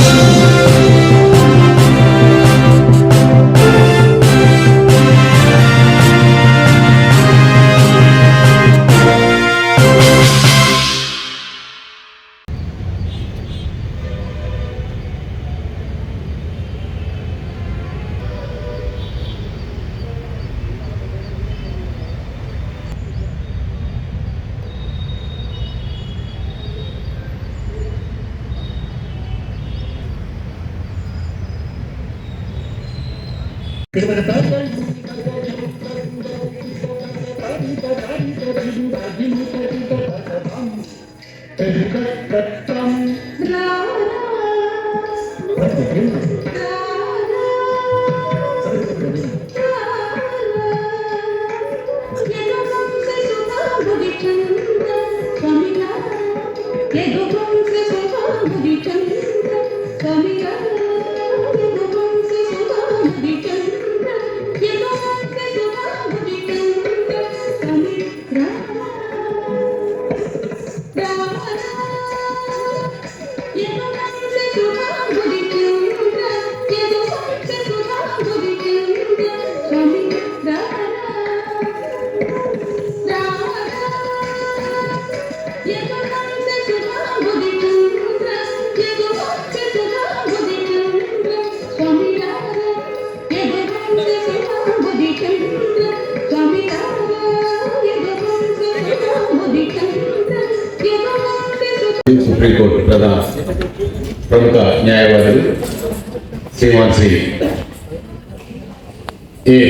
Jesus. Thank you.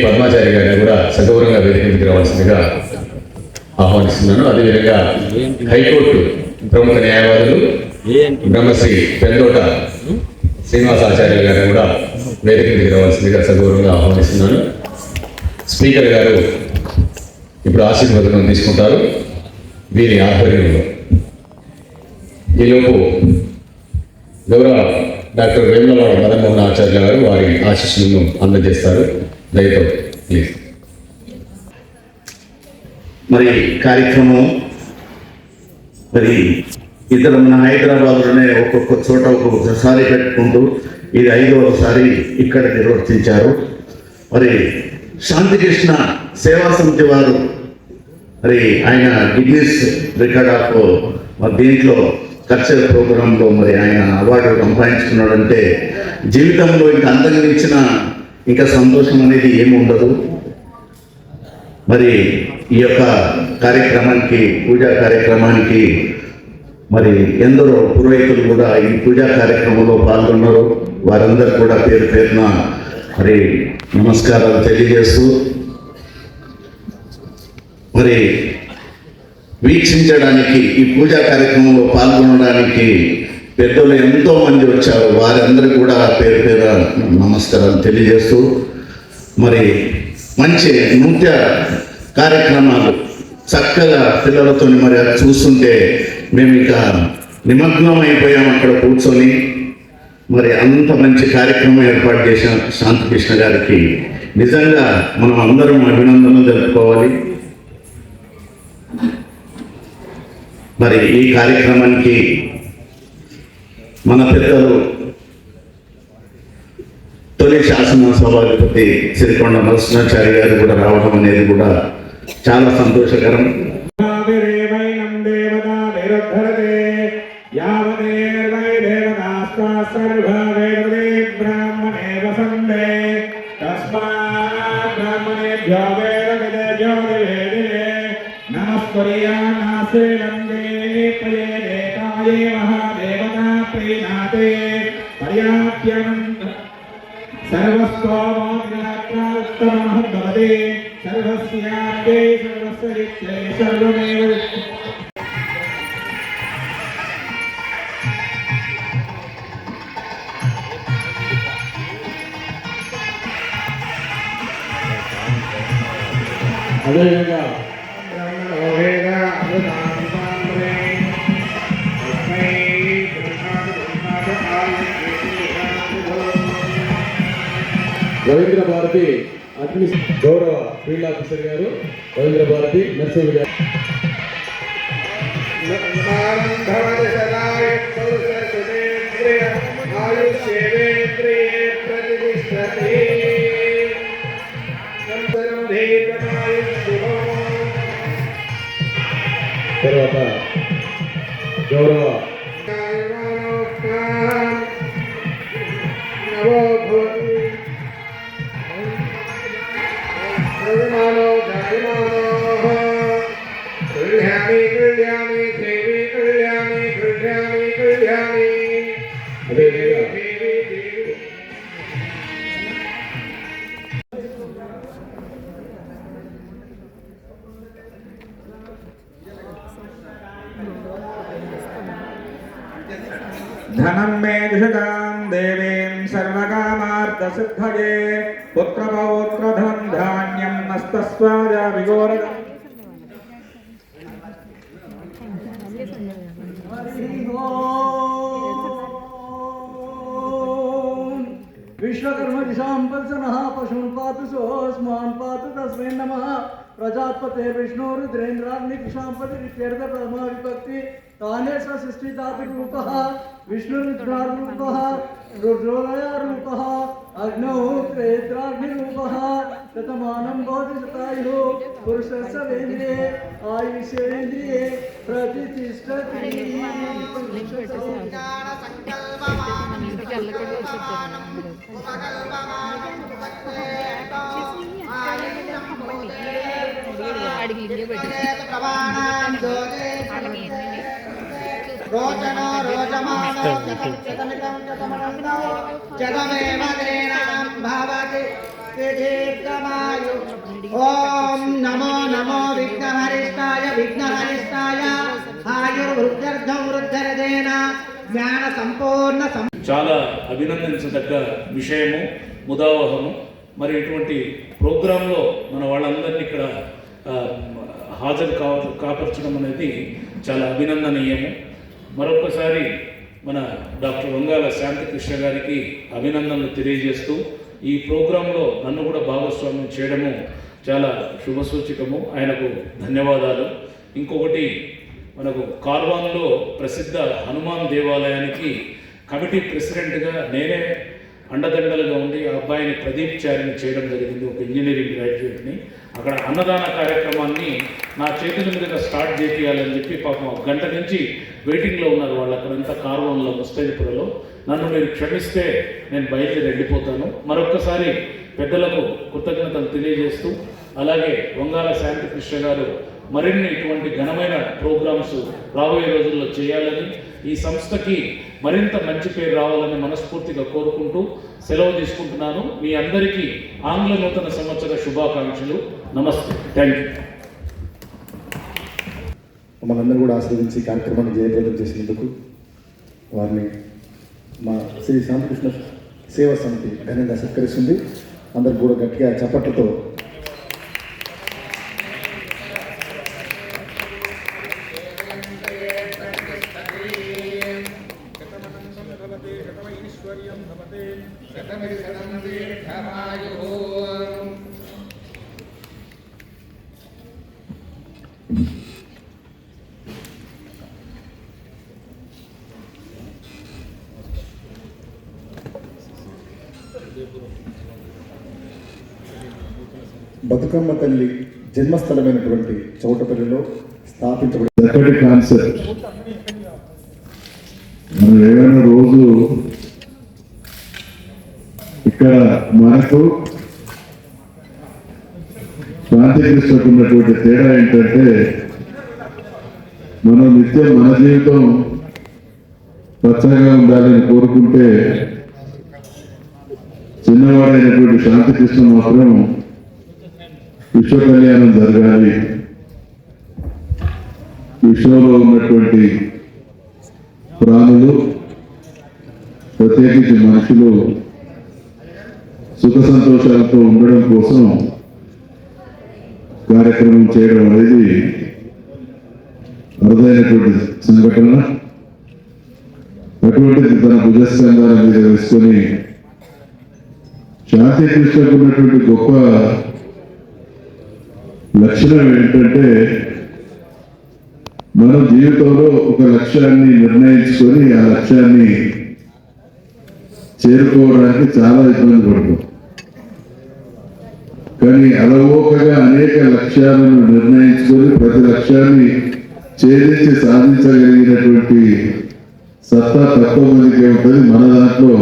Padmachari గారిని కూడా సగౌరవంగా వేదికకి రావాల్సిందిగా ఆహ్వానిస్తున్నాను. అదేవిధంగా హైకోర్టు ప్రముఖ న్యాయవాదులు బ్రహ్మశ్రీ పెందోట శ్రీనివాసాచార్య గారిని కూడా వేదిక మీదకి రావాల్సిందిగా సగౌరవంగా ఆహ్వానిస్తున్నాను. స్పీకర్ గారు ఇప్పుడు ఆశీర్వదనం తీసుకుంటారు. వీరి ఆధ్వర్యంలో ఈలోపు గౌరవ డాక్టర్ వేములవాడ మదన్మోహన్ ఆచార్య గారు వారి ఆశీస్సులను అందజేస్తారు. దయతో ప్లీజ్ మరి కార్యక్రమం మరి ఇద్దరు మన హైదరాబాద్లోనే ఒక్కొక్క చోట ఒక్కొక్కసారి పెట్టుకుంటూ ఇది ఐదవసారి ఇక్కడ నిర్వర్తించారు. మరి శాంతికృష్ణ సేవా సమితి వారు మరి ఆయన గిన్నీస్ రికార్డ్ ఆఫ్ మరి దీంట్లో కల్చరల్ ప్రోగ్రాంలో మరి ఆయన అవార్డు సంపాదించుకున్నాడంటే జీవితంలో ఇంకా అంతగనించిన ఇంకా సంతోషం అనేది ఏమి ఉండదు. మరి ఈ యొక్క కార్యక్రమానికి పూజా కార్యక్రమానికి మరి ఎందరో పురోహితులు కూడా ఈ పూజా కార్యక్రమంలో పాల్గొన్నారు. వారందరూ కూడా పేరు పేరున మరి నమస్కారాలు తెలియజేస్తూ మరి వీక్షించడానికి ఈ పూజా కార్యక్రమంలో పాల్గొనడానికి పెద్దలు ఎంతో మంది వచ్చారు. వారందరూ కూడా పేరు పేరు నమస్కారాలు తెలియజేస్తూ మరి మంచి నృత్య కార్యక్రమాలు చక్కగా పిల్లలతో మరి అది చూస్తుంటే మేము ఇక నిమగ్నం అయిపోయాం అక్కడ కూర్చొని. మరి అంత మంచి కార్యక్రమం ఏర్పాటు చేసిన శాంతికృష్ణ గారికి నిజంగా మనం అందరం అభినందనలు తెలుపుకోవాలి. మరి ఈ కార్యక్రమానికి మన పెద్దలు తొలి శాసనసభాధిపతి సిరికొండ మత్స్యాచారి గారు కూడా రావడం అనేది కూడా చాలా సంతోషకరం. దేవైనం దేవతా भवति सर्वस्याप्ते सर्वस्य सर्वमेव అదేవిధంగా భారతి అడ్మినిస్ట్రేషన్ గౌరవ ఫీల్డ్ ఆఫీసర్ గారు రవీంద్ర భారతి నర్సింహ్ గారు. తర్వాత धनं मे धृतां देवीं सर्वकामार्थसिद्धये। पुत्रपौत्रधनं धान्यं नस्तस्वाद विगोरदम् विश्वकर्म दिशां पशून् पातु सोऽस्मान् पातु तस्मै नमः। प्रजापते विष्णुरुद्रेन्द्राग्निशाम्पतिरित्यर्थप्रथमा विभक्ति ताने सृष्टिधातुरूपः विष्णुरुद्रारूपः रुद्रोदयारूपः अग्नौ प्रतिष्ठति। వాడికి ఓం నమో నమో విఘ్నహరిష్టాయ విఘ్నహరిష్టాయ ఆయుర్వృద్ధర్థం వృద్ధరదేన జ్ఞాన సంపూర్ణ చాలా అభినందించదగ్గ విషయము ముదావహము. మరి ఇటువంటి ప్రోగ్రాంలో మన వాళ్ళందరినీ ఇక్కడ హాజరు కా కాపరచడం అనేది చాలా అభినందనీయము మరొకసారి మన డాక్టర్ వంగాల శాంతికృష్ణ గారికి అభినందనలు తెలియజేస్తూ ఈ ప్రోగ్రాంలో నన్ను కూడా భాగస్వామ్యం చేయడము చాలా శుభసూచకము. ఆయనకు ధన్యవాదాలు. ఇంకొకటి మనకు కార్వాన్లో ప్రసిద్ధ హనుమాన్ దేవాలయానికి కమిటీ ప్రెసిడెంట్గా నేనే అండదండలుగా ఉండి ఆ అబ్బాయిని ప్రదీప్ చారిని చేయడం జరిగింది ఒక ఇంజనీరింగ్ గ్రాడ్యుయేట్ని. అక్కడ అన్నదాన కార్యక్రమాన్ని నా చేతుల మీదుగా స్టార్ట్ చేయాలని చెప్పి పాపం ఒక గంట నుంచి వెయిటింగ్లో ఉన్నారు వాళ్ళు. అక్కడంతా కార్వాన్లో ముస్తైపురలో నన్ను మీరు క్షమిస్తే నేను బయలుదేరి వెళ్ళిపోతాను. మరొక్కసారి పెద్దలకు కృతజ్ఞతలు తెలియజేస్తూ అలాగే వంగాల శాంతికృష్ణ గారు మరిన్ని ఇటువంటి ఘనమైన ప్రోగ్రామ్స్ రాబోయే రోజుల్లో చేయాలని ఈ సంస్థకి మరింత మంచి పేరు రావాలని మనస్ఫూర్తిగా కోరుకుంటూ సెలవు తీసుకుంటున్నాను. మీ అందరికీ ఆంగ్ల నూతన సంవత్సర శుభాకాంక్షలు. నమస్తే. థ్యాంక్ యూ మమ్మల్ని అందరూ కూడా ఆస్వాదించి కార్యక్రమాన్ని జయప్రదం చేసినందుకు వారిని మా శ్రీ శాంతకృష్ణ సేవా సమితి ఘనంగా సత్కరిస్తుంది. అందరు కూడా గట్టిగా చప్పట్లతో బతుకమ్మ తల్లి జన్మస్థలమైనటువంటి చౌటపల్లిలో స్థాపించబడిన చక్కటి మనం ఏమైనా రోజు ఇక్కడ మనకు శాంతికృష్ణకు ఉన్నటువంటి తేడా ఏంటంటే మనం నిత్యం మన జీవితం పచ్చగా ఉండాలని కోరుకుంటే చిన్నవాడైనటువంటి శాంతికృష్ణ మాత్రం విశ్వ కళ్యాణం జరగాలి. విశ్వంలో ఉన్నటువంటి ప్రాణులు ప్రత్యేకించి మనుషులు సుఖ సంతోషాలతో ఉండడం కోసం కార్యక్రమం చేయడం అనేది అరుదైనటువంటి సంఘటన. అటువంటిది తన భుజస్కంధాల మీద వేసుకొని శాంతి కృష్ణకు ఉన్నటువంటి గొప్ప లక్షణం ఏంటంటే మన జీవితంలో ఒక లక్ష్యాన్ని నిర్ణయించుకొని ఆ లక్ష్యాన్ని చేరుకోవడానికి చాలా ఇబ్బంది పడుతుంది. కానీ అలవోకగా అనేక లక్ష్యాలను నిర్ణయించుకొని ప్రతి లక్ష్యాన్ని ఛేదించి సాధించగలిగినటువంటి సత్తా తక్కువ మందికి ఉంటుంది. మన దాంట్లో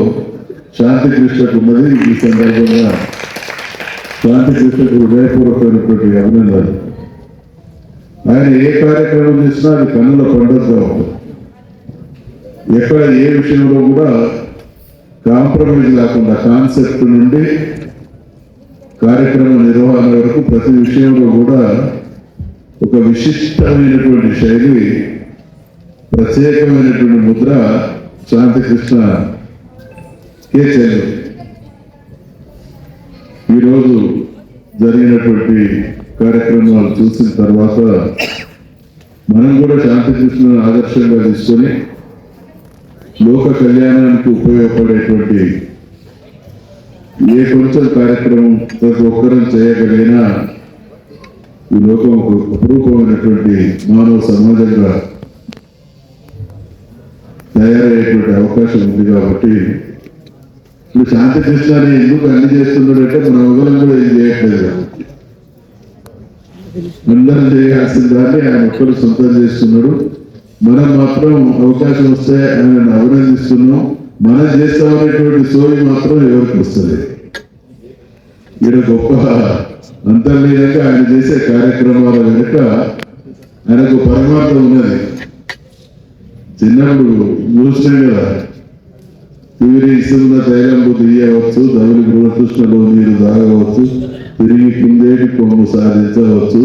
శాంతి కృష్ణకు ఉన్నది ఈ సందర్భంగా శాంతి కృష్ణకు హృదయపూర్వకమైనటువంటి అభినందనలు. ఆయన ఏ కార్యక్రమం చేసినా అది కన్నుల పండుగగా ఉంటుంది. ఎక్కడ ఏ విషయంలో కూడా కాంప్రమైజ్ లేకుండా కాన్సెప్ట్ నుండి కార్యక్రమ నిర్వహణ వరకు ప్రతి విషయంలో కూడా ఒక విశిష్టమైనటువంటి శైలి ప్రత్యేకమైనటువంటి ముద్ర శాంతికృష్ణ కే చెల్లు ఈరోజు జరిగినటువంటి కార్యక్రమాలు చూసిన తర్వాత మనం కూడా శాంతికృష్ణను ఆదర్శంగా తీసుకొని లోక కళ్యాణానికి ఉపయోగపడేటువంటి ఏ కొంచెం కార్యక్రమం ప్రతి ఒక్కరూ చేయగలిగినా ఈ లోకం ఒక అపురూపమైనటువంటి మానవ సమాజంగా తయారయ్యేటువంటి అవకాశం ఉంది కాబట్టి ఇప్పుడు శాంతి కృష్ణాన్ని ఎందుకు అన్ని చేస్తున్నాడంటే మన మొగలం కూడా ఏం చేయట్లేదు అందరం చేయాల్సిన దాన్ని ఆయన ఒక్కరు సొంతం చేస్తున్నాడు. మనం మాత్రం అవకాశం వస్తే ఆయన అభినందిస్తున్నాం. మనం చేస్తామనేటువంటి సోయి మాత్రం ఎవరికి వస్తుంది ఈయన గొప్ప అంతర్లీనంగా ఆయన చేసే కార్యక్రమాల వెనుక ఆయనకు పరమార్థం ఉన్నది. చిన్నప్పుడు చూసినాం కదా తిరిగి ఇస్తున్న తైలంపు తీయవచ్చు దవిలి గృహకృష్ణలో నీరు తాగవచ్చు తిరిగి కిందేటి కొమ్ము సాధించవచ్చు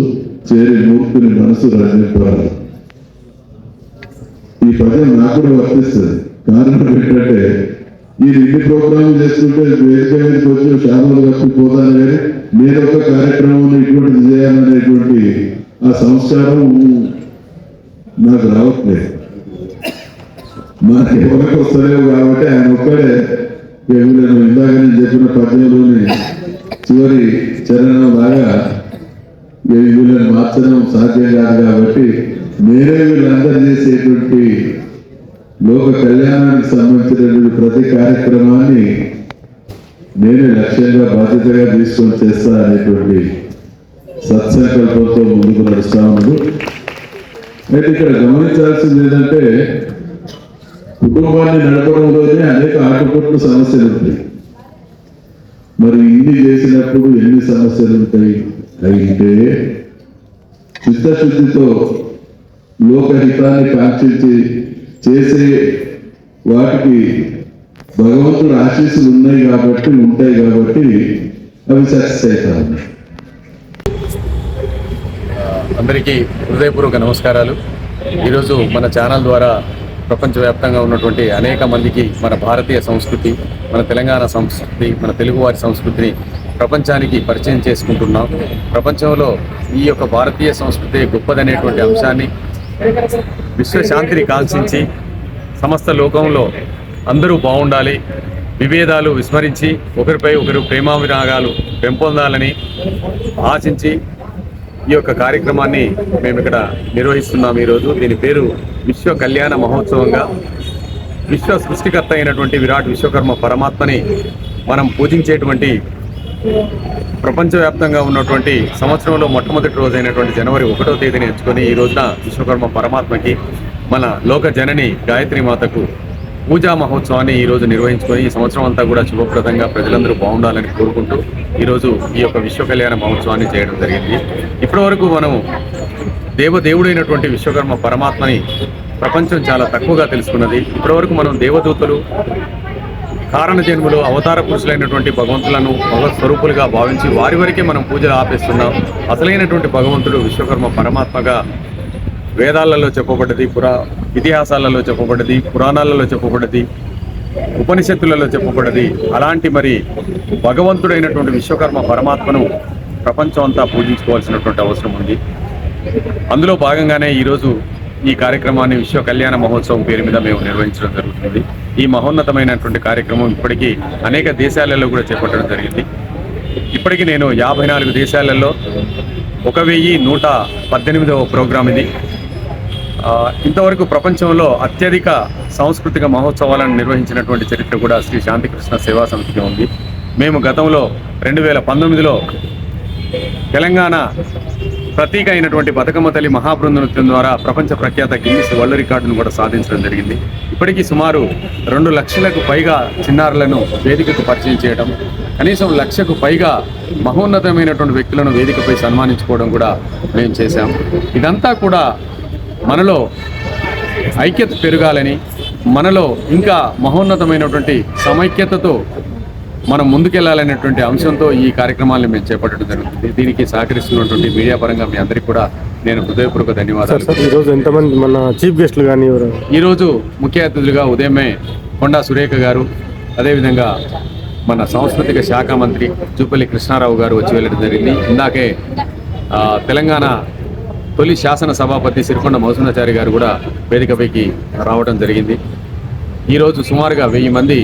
చేరి మూర్ఖుని మనసు రంజింపాలి ఈ పదం నాకు కూడా వర్తిస్తుంది. కారణం ఏంటంటే ఈ రెండు ప్రోగ్రాం చేస్తుంటే వేదిక మీదకి వచ్చి శామలు కప్పిపోతాను కానీ నేను ఒక కార్యక్రమం ఇటువంటిది చేయాలనేటువంటి ఆ సంస్కారం నాకు రావట్లేదు. మనకి ఎవరికి వస్తలేవు కాబట్టి ఆయన ఒక్కడే నేను ఇందాక నేను చెప్పిన పద్యంలోని చివరి చరణం లాగా వీళ్ళని మార్చడం సాధ్యం కాదు కాబట్టి నేనే వీళ్ళందరూ చేసేటువంటి లోక కళ్యాణానికి సంబంధించినటువంటి ప్రతి కార్యక్రమాన్ని నేనే లక్ష్యంగా బాధ్యతగా తీసుకొని చేస్తా అనేటువంటి సత్సంకల్పంతో ముందుకు నడుస్తా ఉన్నాడు అయితే ఇక్కడ గమనించాల్సింది ఏంటంటే కుటుంబాన్ని నడపడంలోనే అనేక ఆటుపోట్లు సమస్యలు ఉంటాయి మరి ఇన్ని చేసినప్పుడు ఎన్ని సమస్యలు ఉంటాయి అయితే చిత్తశుద్ధితో లోకహితాన్ని కాంక్షించి చేసే వాటికి భగవంతుడు ఆశీస్సులు ఉన్నాయి కాబట్టి ఉంటాయి కాబట్టి అవి సక్సెస్ అవుతాయి. అందరికీ హృదయపూర్వక నమస్కారాలు. ఈరోజు మన ఛానల్ ద్వారా ప్రపంచవ్యాప్తంగా ఉన్నటువంటి అనేక మందికి మన భారతీయ సంస్కృతి మన తెలంగాణ సంస్కృతి మన తెలుగువారి సంస్కృతిని ప్రపంచానికి పరిచయం చేసుకుంటున్నాం. ప్రపంచంలో ఈ యొక్క భారతీయ సంస్కృతి గొప్పదనేటువంటి అంశాన్ని విశ్వశాంతిని కాల్చించి సమస్త లోకంలో అందరూ బాగుండాలి విభేదాలు విస్మరించి ఒకరిపై ఒకరు ప్రేమావిరాగాలు పెంపొందాలని ఆశించి ఈ యొక్క కార్యక్రమాన్ని మేము ఇక్కడ నిర్వహిస్తున్నాం ఈరోజు. దీని పేరు విశ్వ కళ్యాణ మహోత్సవంగా. విశ్వ సృష్టికర్త అయినటువంటి విరాట్ విశ్వకర్మ పరమాత్మని మనం పూజించేటువంటి ప్రపంచవ్యాప్తంగా ఉన్నటువంటి సంవత్సరంలో మొట్టమొదటి రోజు అయినటువంటి జనవరి ఒకటో తేదీని ఎంచుకొని ఈ రోజున విశ్వకర్మ పరమాత్మకి మన లోక జనని గాయత్రి మాతకు పూజా మహోత్సవాన్ని ఈరోజు నిర్వహించుకొని ఈ సంవత్సరం అంతా కూడా శుభప్రదంగా ప్రజలందరూ బాగుండాలని కోరుకుంటూ ఈరోజు ఈ యొక్క విశ్వ కళ్యాణ మహోత్సవాన్ని చేయడం జరిగింది. ఇప్పటివరకు మనం దేవదేవుడైనటువంటి విశ్వకర్మ పరమాత్మని ప్రపంచం చాలా తక్కువగా తెలుసుకున్నది. ఇప్పటివరకు మనం దేవదూతలు కారణ జన్ములు అవతార పురుషులైనటువంటి భగవంతులను భగవత్ స్వరూపులుగా భావించి వారి వరకే మనం పూజలు ఆపేస్తున్నాం. అసలైనటువంటి భగవంతుడు విశ్వకర్మ పరమాత్మగా వేదాలలో చెప్పబడ్డది పురా ఇతిహాసాలలో చెప్పబడ్డది పురాణాలలో చెప్పబడ్డది ఉపనిషత్తులలో చెప్పబడ్డది. అలాంటి మరి భగవంతుడైనటువంటి విశ్వకర్మ పరమాత్మను ప్రపంచం అంతా పూజించుకోవాల్సినటువంటి అవసరం ఉంది. అందులో భాగంగానే ఈరోజు ఈ కార్యక్రమాన్ని విశ్వ కళ్యాణ మహోత్సవం పేరు మీద మేము నిర్వహించడం జరుగుతుంది. ఈ మహోన్నతమైనటువంటి కార్యక్రమం ఇప్పటికీ అనేక దేశాలలో కూడా చేపట్టడం జరిగింది. ఇప్పటికీ నేను యాభై నాలుగు దేశాలలో ఒక వెయ్యి నూట పద్దెనిమిదవ ప్రోగ్రాం ఇది. ఇంతవరకు ప్రపంచంలో అత్యధిక సాంస్కృతిక మహోత్సవాలను నిర్వహించినటువంటి చరిత్ర కూడా శ్రీ శాంతికృష్ణ సేవా సమితికి ఉంది. మేము గతంలో రెండు వేల పంతొమ్మిదిలో తెలంగాణ ప్రతీక అయినటువంటి బతుకమ్మ తల్లి మహాబృంద నృత్యం ద్వారా ప్రపంచ ప్రఖ్యాత గిన్నిస్ వరల్డ్ రికార్డును కూడా సాధించడం జరిగింది. ఇప్పటికీ సుమారు రెండు లక్షలకు పైగా చిన్నారులను వేదికకు పరిచయం చేయడం కనీసం లక్షకు పైగా మహోన్నతమైనటువంటి వ్యక్తులను వేదికపై సన్మానించుకోవడం కూడా మేము చేశాం. ఇదంతా కూడా మనలో ఐక్యత పెరగాలని మనలో ఇంకా మహోన్నతమైనటువంటి సమైక్యతతో మనం ముందుకెళ్ళాలనేటువంటి అంశంతో ఈ కార్యక్రమాలను మేము చేపట్టడం జరుగుతుంది. దీనికి సహకరిస్తున్నటువంటి మీడియా పరంగా మీ అందరికీ కూడా నేను హృదయపూర్వక ధన్యవాదాలు. ఈరోజు ఎంతమంది మన చీఫ్ గెస్ట్లు కానీ ఈరోజు ముఖ్య అతిథులుగా ఉదయమే కొండా సురేఖ గారు అదేవిధంగా మన సాంస్కృతిక శాఖ మంత్రి జూపల్లి కృష్ణారావు గారు వచ్చి వెళ్ళడం జరిగింది. ఇందాకే తెలంగాణ తొలి శాసన సభాపతి సిరికొండ మౌసునాచారి గారు కూడా వేదికపైకి రావడం జరిగింది. ఈరోజు సుమారుగా వెయ్యి మంది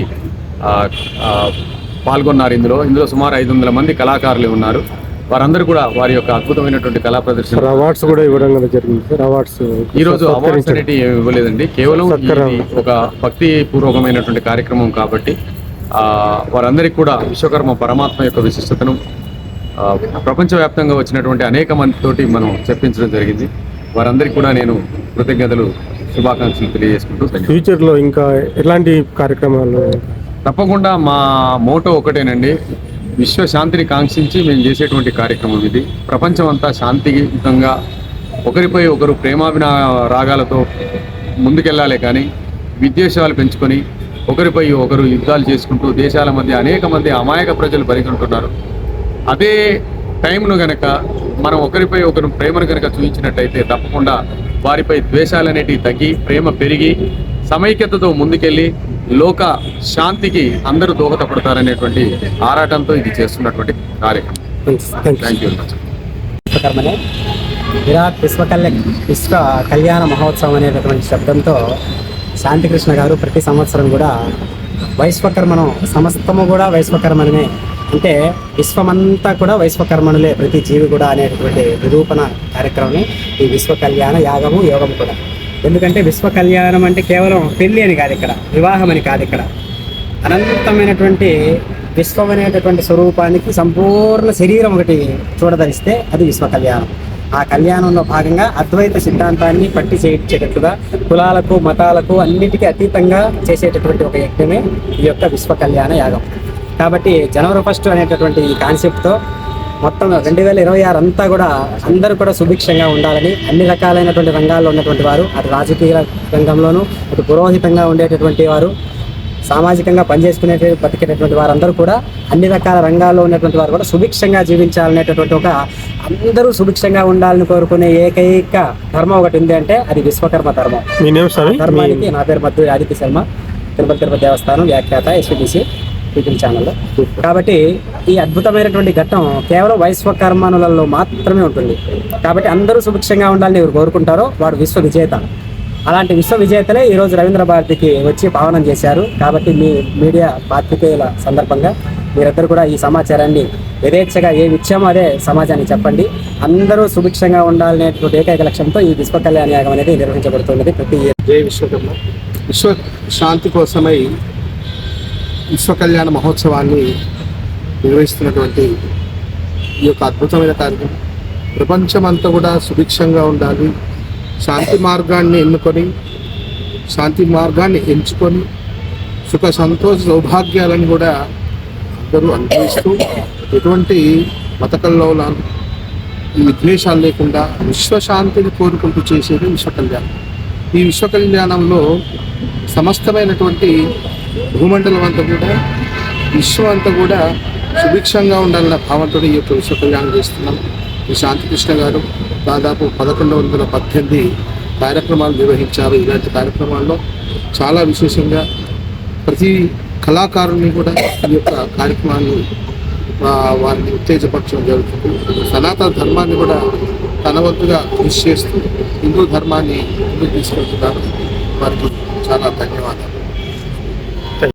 పాల్గొన్నారు ఇందులో. ఇందులో సుమారు ఐదు వందల మంది కళాకారులు ఉన్నారు. వారందరూ కూడా వారి యొక్క అద్భుతమైనటువంటి కళా ప్రదర్శన అవార్డ్స్ కూడా ఇవ్వడం జరిగింది సార్. అవార్డ్స్ ఈ రోజు అవార్డ్స్ అనేవి ఇవ్వలేదండి. కేవలం ఒక భక్తి పూర్వకమైనటువంటి కార్యక్రమం కాబట్టి ఆ వారందరికీ కూడా విశ్వకర్మ పరమాత్మ యొక్క విశిష్టతను ప్రపంచవ్యాప్తంగా వచ్చినటువంటి అనేక మందితోటి మనం చెప్పించడం జరిగింది. వారందరికీ కూడా నేను కృతజ్ఞతలు శుభాకాంక్షలు తెలియజేసుకుంటూ ధన్యవాదాలు. ఫ్యూచర్లో ఇంకా ఎలాంటి కార్యక్రమాలు తప్పకుండా మా మోటో ఒకటేనండి. విశ్వశాంతిని కాంక్షించి మేము చేసేటువంటి కార్యక్రమం ఇది. ప్రపంచం అంతా శాంతియుతంగా ఒకరిపై ఒకరు ప్రేమాభినా రాగాలతో ముందుకెళ్ళాలి కానీ విద్వేషాలు పెంచుకొని ఒకరిపై ఒకరు యుద్ధాలు చేసుకుంటూ దేశాల మధ్య అనేక మంది అమాయక ప్రజలు బలికుంటున్నారు అదే టైంను గనక మనం ఒకరిపై ఒకరు ప్రేమను గనక చూపించినట్టయితే తప్పకుండా వారిపై ద్వేషాలనేటివి తగ్గి ప్రేమ పెరిగి సమైక్యతతో ముందుకెళ్ళి లోక శాంతికి అందరూ దోహదపడతారనేటువంటి ఆరాటంతో ఇది చేస్తున్నటువంటి కార్యక్రమం. థ్యాంక్ యూ విశ్వకర్మనే. విరాట్ విశ్వకల్య విశ్వ కళ్యాణ మహోత్సవం అనేటటువంటి శబ్దంతో శాంతికృష్ణ గారు ప్రతి సంవత్సరం కూడా వైశ్వకర్మను సమస్తము కూడా వైశ్వకర్మణమే అంటే విశ్వమంతా కూడా వైశ్వకర్మణులే ప్రతి జీవి కూడా అనేటటువంటి నిరూపణ కార్యక్రమమే ఈ విశ్వ కళ్యాణ యాగము యోగము కూడా. ఎందుకంటే విశ్వ కళ్యాణం అంటే కేవలం పెళ్ళి అని కాదు ఇక్కడ వివాహం అని కాదు ఇక్కడ. అనంతమైనటువంటి విశ్వం అనేటటువంటి స్వరూపానికి సంపూర్ణ శరీరం ఒకటి చూడదలిస్తే అది విశ్వ కళ్యాణం. ఆ కళ్యాణంలో భాగంగా అద్వైత సిద్ధాంతాన్ని పట్టి చేయించేటట్లుగా కులాలకు మతాలకు అన్నిటికీ అతీతంగా చేసేటటువంటి ఒక యజ్ఞమే ఈ యొక్క విశ్వ కళ్యాణ యాగం. కాబట్టి జనవరి ఫస్ట్ అనేటటువంటి ఈ కాన్సెప్ట్తో మొత్తం రెండు వేల ఇరవై ఆరు అంతా కూడా అందరూ కూడా సుభిక్షంగా ఉండాలని అన్ని రకాలైనటువంటి రంగాల్లో ఉన్నటువంటి వారు అటు రాజకీయ రంగంలోనూ అటు పురోహితంగా ఉండేటటువంటి వారు సామాజికంగా పనిచేసుకునే బతికేటటువంటి వారందరూ కూడా అన్ని రకాల రంగాల్లో ఉన్నటువంటి వారు కూడా సుభిక్షంగా జీవించాలనేటటువంటి ఒక అందరూ సుభిక్షంగా ఉండాలని కోరుకునే ఏకైక ధర్మం ఒకటి ఉంది అంటే అది విశ్వకర్మ ధర్మం. ధర్మానికి నా పేరు మద్దూరి ఆదిత్య శర్మ తిరుపతి తిరుపతి దేవస్థానం వ్యాఖ్యాత ఎస్పీటీసీ పీపుల్ ఛానల్లో కాబట్టి ఈ అద్భుతమైనటువంటి ఘట్టం కేవలం వైశ్వకర్మనులలో మాత్రమే ఉంటుంది. కాబట్టి అందరూ సుభిక్షంగా ఉండాలని ఎవరు కోరుకుంటారో వాడు విశ్వ విజేత. అలాంటి విశ్వ విజేతలే ఈరోజు రవీంద్ర భారతికి వచ్చి పావనం చేశారు. కాబట్టి మీ మీడియా పాత్రికేయుల సందర్భంగా మీరందరూ కూడా ఈ సమాచారాన్ని యథేచ్ఛగా ఏమి ఇచ్చామో అదే సమాజానికి చెప్పండి. అందరూ సుభిక్షంగా ఉండాలనేటువంటి ఏకైక లక్ష్యంతో ఈ విశ్వ కళ్యాణ యాగం అనేది నిర్వహించబడుతున్నది ప్రతి జై విశ్వకర్మ. విశ్వ శాంతి కోసమై విశ్వ కళ్యాణ మహోత్సవాన్ని నిర్వహిస్తున్నటువంటి ఈ యొక్క అద్భుతమైన కార్యక్రమం. ప్రపంచమంతా కూడా సుభిక్షంగా ఉండాలి. శాంతి మార్గాన్ని ఎన్నుకొని శాంతి మార్గాన్ని ఎంచుకొని సుఖ సంతోష సౌభాగ్యాలను కూడా అందరూ అనుభవిస్తూ ఎటువంటి మత ఈ విద్వేషాలు లేకుండా విశ్వశాంతిని కోరుకుంటూ చేసేది విశ్వ కళ్యాణం. ఈ విశ్వ కళ్యాణంలో సమస్తమైనటువంటి భూమండలం అంతా కూడా విశ్వం అంతా కూడా సుభిక్షంగా ఉండాలన్న భావంతో ఈ యొక్క విశ్వ కళ్యాణం చేస్తున్నాం. ఈ శాంతికృష్ణ గారు దాదాపు పదకొండు వందల పద్దెనిమిది కార్యక్రమాలు నిర్వహించారు. ఇలాంటి కార్యక్రమాల్లో చాలా విశేషంగా ప్రతి కళాకారుని కూడా ఈ యొక్క కార్యక్రమాన్ని వారిని ఉత్తేజపరచడం జరుగుతుంది. సనాతన ధర్మాన్ని కూడా తన వంతుగా కృషి చేస్తూ హిందూ ధర్మాన్ని ముందుకు తీసుకెళ్తున్నారు. వారికి చాలా ధన్యవాదాలు.